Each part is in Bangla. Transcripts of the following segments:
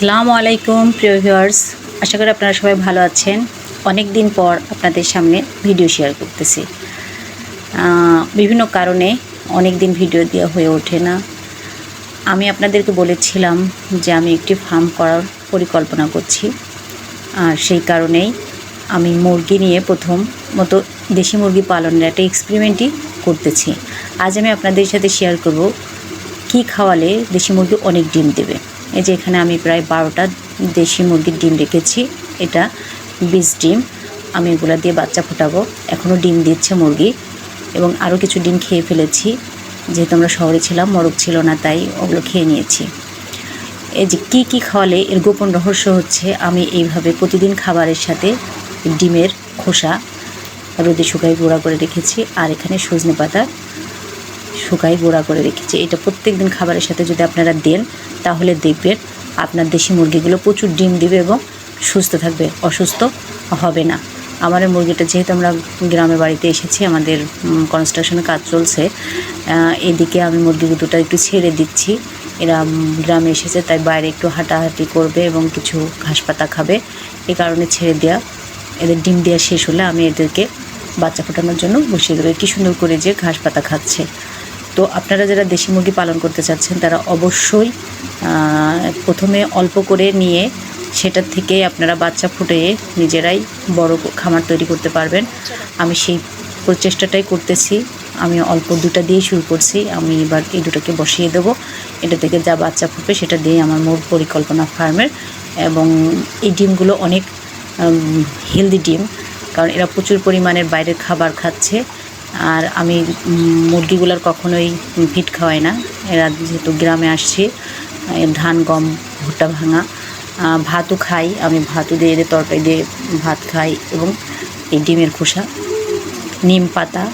আসসালামু আলাইকুম, প্রিয় ভিউয়ার্স। আশা করি আপনারা সবাই ভালো আছেন। অনেক দিন পর আপনাদের সামনে ভিডিও শেয়ার করতেছি। বিভিন্ন কারণে অনেক দিন ভিডিও দেওয়া হয়ে ওঠে না। আমি আপনাদেরকে বলেছিলাম যে আমি একটি ফার্ম করার পরিকল্পনা করছি। আর সেই কারণেই আমি মুরগি নিয়ে প্রথম মতো দেশি মুরগি পালনের একটা এক্সপেরিমেন্টই করতেছি। আজ আমি আপনাদের সাথে শেয়ার করব, কি খাওয়ালে দেশি মুরগি অনেক ডিম দেবে। এই যে এখানে আমি প্রায় বারোটা দেশি মুরগির ডিম রেখেছি। এটা বিশ ডিম। আমি এগুলো দিয়ে বাচ্চা ফোটাবো। এখনও ডিম দিচ্ছে মুরগি। এবং আরও কিছু ডিম খেয়ে ফেলেছি। যেহেতু আমরা শহরে ছিলাম, মরক ছিল না, তাই ওগুলো খেয়ে নিয়েছি। এই যে কী কী খাওয়ালে এর গোপন রহস্য হচ্ছে, আমি এইভাবে প্রতিদিন খাবারের সাথে ডিমের খোসা, রোদে শুকাই গুঁড়া করে রেখেছি। আর এখানে সজনে পাতা শুকাই গুঁড়া করে রেখেছি। এটা প্রত্যেক দিন খাবারের সাথে যদি আপনারা দেন, তাহলে দেখবেন আপনার দেশি মুরগিগুলো প্রচুর ডিম দিবে এবং সুস্থ থাকবে, অসুস্থ হবে না। আমার মুরগিটা যেহেতু আমরা গ্রামে বাড়িতে এসেছি, আমাদের কনস্ট্রাকশনের কাজ চলছে এদিকে আমি মুরগি দুটো একটু ছেড়ে দিচ্ছি। এরা গ্রামে এসেছে, তাই বাইরে একটু হাঁটাহাঁটি করবে এবং কিছু ঘাস পাতা খাবে। এই কারণে ছেড়ে দেওয়া এদের ডিম দেওয়া শেষ হলে আমি এদেরকে বাচ্চা ফোটানোর জন্য বসিয়ে দেবো। কি সুন্দর করে যে ঘাস পাতা খাচ্ছে। তো আপনারা যারা দেশি মুরগি পালন করতে চাচ্ছেন, তারা অবশ্যই প্রথমে অল্প করে নিয়ে সেটার থেকে আপনারা বাচ্চা ফুটিয়ে নিজেরাই বড় খামার তৈরি করতে পারবেন। আমি সেই প্রচেষ্টাটাই করতেছি। আমি অল্প দুটা দিয়ে শুরু করছি। আমি এবার এই দুটোকে বসিয়ে দেবো। এটা থেকে যা বাচ্চা ফুটবে সেটা দিয়ে আমার মোট পরিকল্পনা ফার্মের এবং এই ডিমগুলো অনেক হেলদি ডিম। কারণ এরা প্রচুর পরিমাণের বাইরের খাবার খাচ্ছে। আর আমি মুরগিগুলোর কখনোই ফিট খাওয়াই না। এরা যেহেতু গ্রামে আসছে ধান গম ভুট্টা ভাঙা ভাতও খাই আমি ভাতও দিয়ে এদের তরকারি দিয়ে ভাত খাই এবং এই ডিমের খোসা নিম পাতা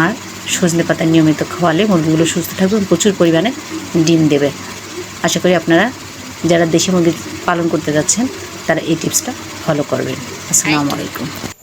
আর সজনে পাতা নিয়মিত খাওয়ালে মুরগিগুলো সুস্থ থাকবে এবং প্রচুর পরিমাণে ডিম দেবে। আশা করি আপনারা যারা দেশি মুরগি পালন করতে যাচ্ছেন তারা এই টিপসটা ফলো করবেন। আসসালামু আলাইকুম।